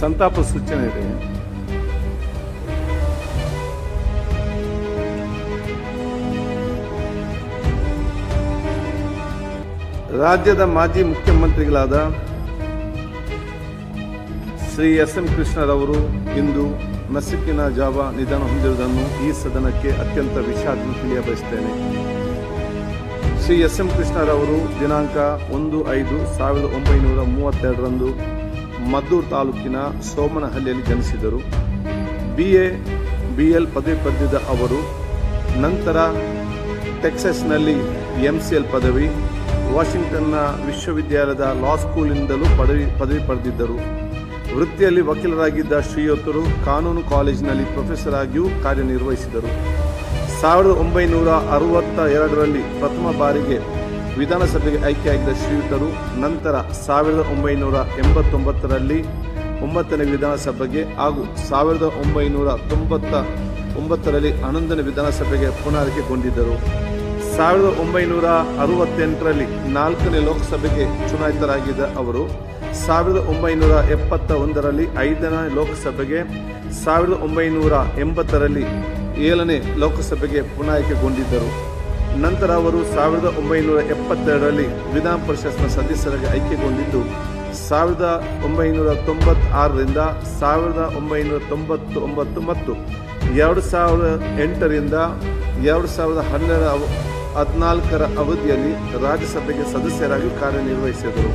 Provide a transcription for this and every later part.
ಸಂತಾಪ ಸೂಚನೆ ಇದೆ. ರಾಜ್ಯದ ಮಾಜಿ ಮುಖ್ಯಮಂತ್ರಿಗಳಾದ ಶ್ರೀ ಎಸ್ ಎಂ ಕೃಷ್ಣರವರು ಇಂದು ನಸುಕಿನ ಜಾವ ನಿಧನ ಹೊಂದಿರುವುದನ್ನು ಈ ಸದನಕ್ಕೆ ಅತ್ಯಂತ ವಿಷಾದ ತಿಳಿಯಬಯಸುತ್ತೇನೆ. ಶ್ರೀ ಎಸ್ ಎಂ ಕೃಷ್ಣರವರು ದಿನಾಂಕ ಒಂದು ಐದು ಸಾವಿರದ ಒಂಬೈನೂರ ಮೂವತ್ತೆರಡರಂದು ಮದ್ದೂರು ತಾಲೂಕಿನ ಸೋಮನಹಳ್ಳಿಯಲ್ಲಿ ಜನಿಸಿದರು. ಬಿ ಎ ಬಿ ಎಲ್ ಪದವಿ ಪಡೆದಿದ್ದ ಅವರು, ನಂತರ ಟೆಕ್ಸಸ್ನಲ್ಲಿ ಎಂ ಸಿ ಎಲ್ ಪದವಿ, ವಾಷಿಂಗ್ಟನ್ನ ವಿಶ್ವವಿದ್ಯಾಲಯದ ಲಾ ಸ್ಕೂಲಿನಿಂದಲೂ ಪದವಿ ಪದವಿ ಪಡೆದಿದ್ದರು. ವೃತ್ತಿಯಲ್ಲಿ ವಕೀಲರಾಗಿದ್ದ ಶ್ರೀಯುತರು ಕಾನೂನು ಕಾಲೇಜಿನಲ್ಲಿ ಪ್ರೊಫೆಸರ್ ಆಗಿಯೂ ಕಾರ್ಯನಿರ್ವಹಿಸಿದರು. ಸಾವಿರದ ಒಂಬೈನೂರ ಅರವತ್ತ ಎರಡರಲ್ಲಿ ಪ್ರಥಮ ಬಾರಿಗೆ ವಿಧಾನಸಭೆಗೆ ಆಯ್ಕೆಯಾಗಿದ್ದ ಶ್ರೀಯುತರು ನಂತರ ಸಾವಿರದ ಒಂಬೈನೂರ ಎಂಬತ್ತೊಂಬತ್ತರಲ್ಲಿ ಒಂಬತ್ತನೇ ವಿಧಾನಸಭೆಗೆ ಹಾಗೂ ಸಾವಿರದ ಒಂಬೈನೂರ ತೊಂಬತ್ತ ಒಂಬತ್ತರಲ್ಲಿ ಹನ್ನೊಂದನೇ ವಿಧಾನಸಭೆಗೆ ಪುನರಾಯ್ಕೆಗೊಂಡಿದ್ದರು ಸಾವಿರದ ಒಂಬೈನೂರ ಅರವತ್ತೆಂಟರಲ್ಲಿ ನಾಲ್ಕನೇ ಲೋಕಸಭೆಗೆ ಚುನಾಯಿತರಾಗಿದ್ದ ಅವರು, ಸಾವಿರದ ಒಂಬೈನೂರ ಎಪ್ಪತ್ತ ಒಂದರಲ್ಲಿ ಐದನೇ ಲೋಕಸಭೆಗೆ, ಸಾವಿರದ ಒಂಬೈನೂರ ಎಂಬತ್ತರಲ್ಲಿ ಏಳನೇ ಲೋಕಸಭೆಗೆ ಪುನರಾಯ್ಕೆಗೊಂಡಿದ್ದರು ನಂತರ ಅವರು ಸಾವಿರದ ಒಂಬೈನೂರ ಎಪ್ಪತ್ತೆರಡರಲ್ಲಿ ವಿಧಾನ ಪರಿಷತ್ನ ಸದಸ್ಯರಾಗಿ ಆಯ್ಕೆಗೊಂಡಿದ್ದು ಸಾವಿರದ ಒಂಬೈನೂರ ತೊಂಬತ್ತಾರರಿಂದ ಸಾವಿರದ ಒಂಬೈನೂರ ತೊಂಬತ್ತು ಒಂಬತ್ತು ಮತ್ತು ಎರಡು ಸಾವಿರದ ಎಂಟರಿಂದ ಎರಡು ಸಾವಿರದ ಹನ್ನೆರಡು ಹದಿನಾಲ್ಕರ ಅವಧಿಯಲ್ಲಿ ರಾಜ್ಯಸಭೆಗೆ ಸದಸ್ಯರಾಗಿ ಕಾರ್ಯನಿರ್ವಹಿಸಿದರು.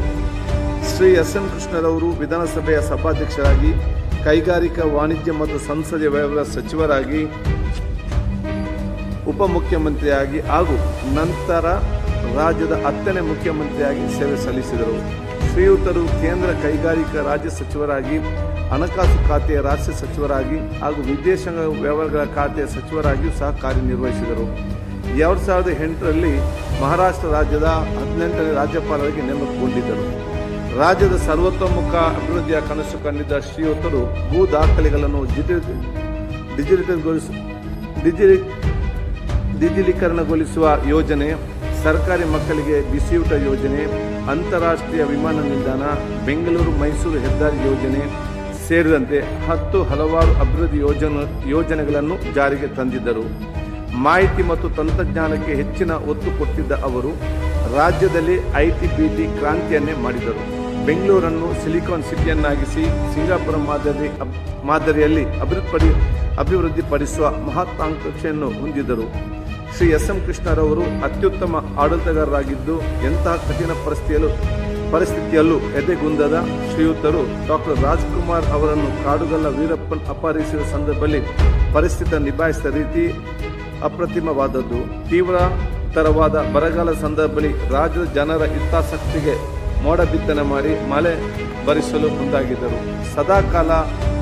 ಶ್ರೀ ಎಸ್ ಎನ್ ಕೃಷ್ಣರವರು ವಿಧಾನಸಭೆಯ ಸಭಾಧ್ಯಕ್ಷರಾಗಿ, ಕೈಗಾರಿಕಾ ವಾಣಿಜ್ಯ ಮತ್ತು ಸಂಸದೀಯ ವ್ಯವಹಾರ ಸಚಿವರಾಗಿ ಉಪಮುಖ್ಯಮಂತ್ರಿಯಾಗಿ ಹಾಗೂ ನಂತರ ರಾಜ್ಯದ ಹತ್ತನೇ ಮುಖ್ಯಮಂತ್ರಿಯಾಗಿ ಸೇವೆ ಸಲ್ಲಿಸಿದರು. ಶ್ರೀಯುತರು ಕೇಂದ್ರ ಕೈಗಾರಿಕಾ ರಾಜ್ಯ ಸಚಿವರಾಗಿ, ಹಣಕಾಸು ಖಾತೆಯ ರಾಜ್ಯ ಸಚಿವರಾಗಿ ಹಾಗೂ ವಿದೇಶಾಂಗ ವ್ಯವಹಾರಗಳ ಖಾತೆಯ ಸಚಿವರಾಗಿಯೂ ಸಹ ಕಾರ್ಯನಿರ್ವಹಿಸಿದರು. ಎರಡು ಸಾವಿರದ ಎಂಟರಲ್ಲಿ ಮಹಾರಾಷ್ಟ್ರ ರಾಜ್ಯದ ಹದಿನೆಂಟನೇ ರಾಜ್ಯಪಾಲರಿಗೆ ನೇಮಕಗೊಂಡಿದ್ದರು ರಾಜ್ಯದ ಸರ್ವತೋಮುಖ ಅಭಿವೃದ್ಧಿಯ ಕನಸು ಕಂಡಿದ್ದ ಶ್ರೀಯುತರು ಭೂ ದಾಖಲೆಗಳನ್ನು ಡಿಜಿಟಲ್ ಡಿಜಿಟಲ್ಗೊಳಿಸ ಡಿಜಿ ಡಿಜಿಟಲೀಕರಣಗೊಳಿಸುವ ಯೋಜನೆ, ಸರ್ಕಾರಿ ಮಕ್ಕಳಿಗೆ ಬಿಸಿಯೂಟ ಯೋಜನೆ, ಅಂತಾರಾಷ್ಟ್ರೀಯ ವಿಮಾನ ನಿಲ್ದಾಣ, ಬೆಂಗಳೂರು ಮೈಸೂರು ಹೆದ್ದಾರಿ ಯೋಜನೆ ಸೇರಿದಂತೆ ಹತ್ತು ಹಲವಾರು ಅಭಿವೃದ್ಧಿ ಯೋಜನೆ, ಯೋಜನೆಗಳನ್ನು ಜಾರಿಗೆ ತಂದಿದ್ದರು. ಮಾಹಿತಿ ಮತ್ತು ತಂತ್ರಜ್ಞಾನಕ್ಕೆ ಹೆಚ್ಚಿನ ಒತ್ತು ಕೊಟ್ಟಿದ್ದ ಅವರು, ರಾಜ್ಯದಲ್ಲಿ ಐಟಿ ಬಿಟಿ ಕ್ರಾಂತಿಯನ್ನೇ ಮಾಡಿದರು. ಬೆಂಗಳೂರನ್ನು ಸಿಲಿಕಾನ್ ಸಿಟಿಯನ್ನಾಗಿಸಿ ಸಿಂಗಾಪುರ ಮಾದರಿ, ಮಾದರಿಯಲ್ಲಿ ಅಭಿವೃದ್ಧಿ ಅಭಿವೃದ್ಧಿಪಡಿಸುವ ಮಹತ್ವಾಕಾಂಕ್ಷೆಯನ್ನು ಹೊಂದಿದ್ದರು. ಶ್ರೀ ಎಸ್ ಎಂ ಕೃಷ್ಣರವರು ಅತ್ಯುತ್ತಮ ಆಡಳಿತಗಾರರಾಗಿದ್ದು ಎಂತಹ ಕಠಿಣ ಪರಿಸ್ಥಿತಿಯಲ್ಲೂ ಪರಿಸ್ಥಿತಿಯಲ್ಲೂ ಎದೆಗುಂದದ ಶ್ರೀಯುತರು ಡಾಕ್ಟರ್ ರಾಜ್ಕುಮಾರ್ ಅವರನ್ನು ಕಾಡುಗಲ್ಲ ವೀರಪ್ಪನ್ ಅಪಹರಿಸಿದ ಸಂದರ್ಭದಲ್ಲಿ ಪರಿಸ್ಥಿತಿ ನಿಭಾಯಿಸಿದ ರೀತಿ ಅಪ್ರತಿಮವಾದದ್ದು. ತೀವ್ರ ತರವಾದ ಬರಗಾಲ ಸಂದರ್ಭದಲ್ಲಿ ರಾಜ್ಯದ ಜನರ ಹಿತಾಸಕ್ತಿಗೆ ಮೋಡ ಬಿತ್ತನೆ ಮಾಡಿ ಮಳೆ ಭರಿಸಲು ಮುಂದಾಗಿದ್ದರು. ಸದಾಕಾಲ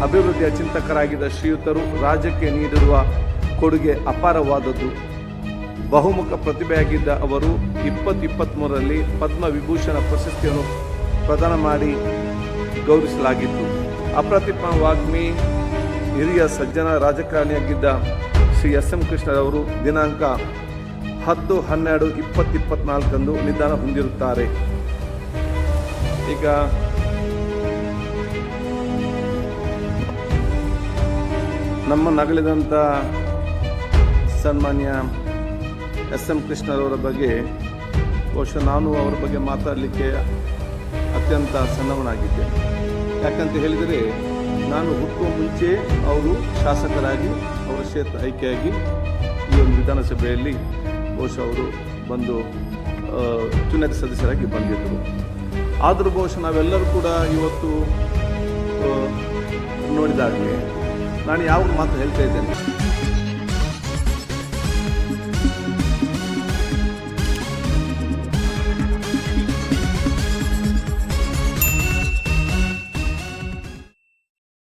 ಅಭಿವೃದ್ಧಿಯ ಚಿಂತಕರಾಗಿದ್ದ ಶ್ರೀಯುತರು ರಾಜ್ಯಕ್ಕೆ ನೀಡಿರುವ ಕೊಡುಗೆ ಅಪಾರವಾದದ್ದು. ಬಹುಮುಖ ಪ್ರತಿಭೆಯಾಗಿದ್ದ ಅವರು ಇಪ್ಪತ್ತು ಪದ್ಮ ಪದ್ಮವಿಭೂಷಣ ಪ್ರಶಸ್ತಿಯನ್ನು ಪ್ರದಾನ ಮಾಡಿ ಗೌರವಿಸಲಾಗಿತ್ತು. ಅಪ್ರತಿಮ ವಾಗ್ಮಿ, ಹಿರಿಯ ಸಜ್ಜನ ರಾಜಕಾರಣಿಯಾಗಿದ್ದ ಶ್ರೀ ಎಸ್ ಎಂ ಕೃಷ್ಣರವರು ದಿನಾಂಕ ಹತ್ತು ಹನ್ನೆರಡು ಇಪ್ಪತ್ತಿಪ್ಪತ್ನಾಲ್ಕಂದು ನಿಧನ ಹೊಂದಿರುತ್ತಾರೆ. ಈಗ ನಮ್ಮ ನಗಲಿದಂಥ ಸನ್ಮಾನ್ಯ ಎಸ್ ಎಂ ಕೃಷ್ಣರವರ ಬಗ್ಗೆ ಬಹುಶಃ ನಾನು ಅವರ ಬಗ್ಗೆ ಮಾತಾಡಲಿಕ್ಕೆ ಅತ್ಯಂತ ಸಣ್ಣವನಾಗಿದ್ದೆ. ಯಾಕಂತ ಹೇಳಿದರೆ ನಾನು ಹುಟ್ಟುವ ಮುಂಚೆ ಅವರು ಶಾಸಕರಾಗಿ, ಅವರ ಕ್ಷೇತ್ರ ಆಯ್ಕೆಯಾಗಿ ಈ ಒಂದು ವಿಧಾನಸಭೆಯಲ್ಲಿ ಬಹುಶಃ ಅವರು ಬಂದು ಚುನಾಯಿತ ಸದಸ್ಯರಾಗಿ ಬಂದಿದ್ದರು. ಆದರೂ ಬಹುಶಃ ನಾವೆಲ್ಲರೂ ಕೂಡ ಇವತ್ತು ನೋಡಿದಾಗಲೇ ನಾನು ಯಾವ ಮಾತು ಹೇಳ್ತಾ ಇದ್ದೇನೆ.